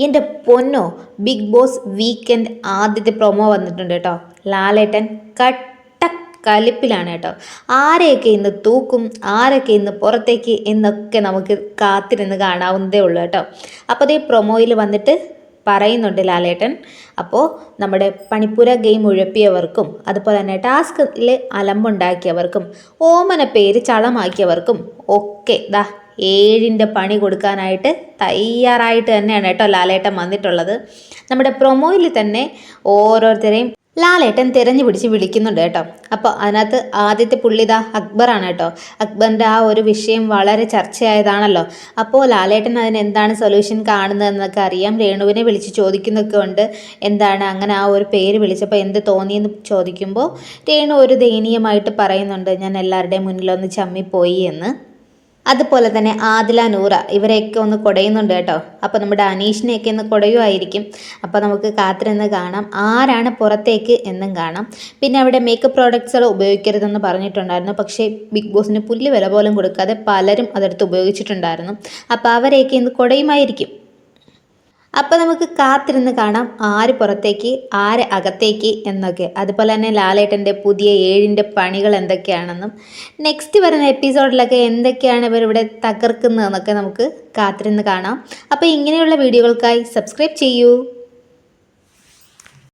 എന്റെ പൊന്നോ Big Boss weekend ആദ്യത്തെ പ്രൊമോ വന്നിട്ടുണ്ട് കേട്ടോ. ലാലേട്ടൻ കട്ട കലിപ്പിലാണ് കേട്ടോ. ആരെയൊക്കെ ഇന്ന് തൂക്കും ആരൊക്കെ ഇന്ന് പുറത്തേക്ക് എന്നൊക്കെ നമുക്ക് കാത്തിരുന്ന് കാണാവുന്നതേ ഉള്ളൂ കേട്ടോ. അപ്പോൾ അതേ പ്രൊമോയിൽ വന്നിട്ട് പറയുന്നുണ്ട് ലാലേട്ടൻ. അപ്പോൾ നമ്മുടെ പണിപ്പുര ഗെയിം ഉഴപ്പിയവർക്കും അതുപോലെ തന്നെ ടാസ്കിൽ അലമ്പുണ്ടാക്കിയവർക്കും ഓമന പേര് ചളമാക്കിയവർക്കും ഒക്കെ ദാ ഏഴിന്റെ പണി കൊടുക്കാനായിട്ട് തയ്യാറായിട്ട് തന്നെയാണ് കേട്ടോ ലാലേട്ടൻ വന്നിട്ടുള്ളത്. നമ്മുടെ പ്രൊമോയിൽ തന്നെ ഓരോരുത്തരെയും ലാലേട്ടൻ തിരഞ്ഞു പിടിച്ച് വിളിക്കുന്നുണ്ട് കേട്ടോ. അപ്പോൾ അതിനകത്ത് ആദ്യത്തെ പുള്ളിതാ അക്ബറാണ് കേട്ടോ. അക്ബറിന്റെ ആ ഒരു വിഷയം വളരെ ചർച്ചയായതാണല്ലോ. അപ്പോൾ ലാലേട്ടൻ അതിന് എന്താണ് സൊല്യൂഷൻ കാണുന്നതെന്നൊക്കെ അറിയാം. രേണുവിനെ വിളിച്ച് ചോദിക്കുന്നൊക്കെ ഉണ്ട്. എന്താണ് അങ്ങനെ ആ ഒരു പേര് വിളിച്ചപ്പോൾ എന്ത് തോന്നിയെന്ന് ചോദിക്കുമ്പോൾ രേണു ഒരു ദയനീയമായിട്ട് പറയുന്നുണ്ട് ഞാൻ എല്ലാവരുടെയും മുന്നിലൊന്ന് ചമ്മിപ്പോയി എന്ന്. അതുപോലെ തന്നെ ആദില നൂറ ഇവരെയൊക്കെ ഒന്ന് കുടയുന്നുണ്ട് കേട്ടോ. അപ്പോൾ നമ്മുടെ അനീഷിനെയൊക്കെ ഒന്ന് കുടയുമായിരിക്കും. അപ്പോൾ നമുക്ക് കാത്തിരുന്ന് കാണാം. ആരാണ് പുറത്തേക്ക് എന്നും കാണാം. പിന്നെ അവിടെ മേക്കപ്പ് പ്രോഡക്ട്സുകൾ ഉപയോഗിക്കരുതെന്ന് പറഞ്ഞിട്ടുണ്ടായിരുന്നു. പക്ഷേ ബിഗ് ബോസിന് പുല്ല് വില പോലും കൊടുക്കാതെ പലരും അതെടുത്ത് ഉപയോഗിച്ചിട്ടുണ്ടായിരുന്നു. അപ്പോൾ അവരെയൊക്കെ ഇന്ന് കുടയുമായിരിക്കും. അപ്പോൾ നമുക്ക് കാത്തിരുന്ന് കാണാം ആര് പുറത്തേക്ക് ആര് അകത്തേക്ക് എന്നൊക്കെ. അതുപോലെ തന്നെ ലാലേട്ടന്റെ പുതിയ ഏഴിന്റെ പണികൾ എന്തൊക്കെയാണെന്നും നെക്സ്റ്റ് വരുന്ന എപ്പിസോഡിലൊക്കെ എന്തൊക്കെയാണ് ഇവരിവിടെ തകർക്കുന്നതെന്നൊക്കെ നമുക്ക് കാത്തിരുന്ന് കാണാം. അപ്പോൾ ഇങ്ങനെയുള്ള വീഡിയോകൾക്കായി സബ്സ്ക്രൈബ് ചെയ്യൂ.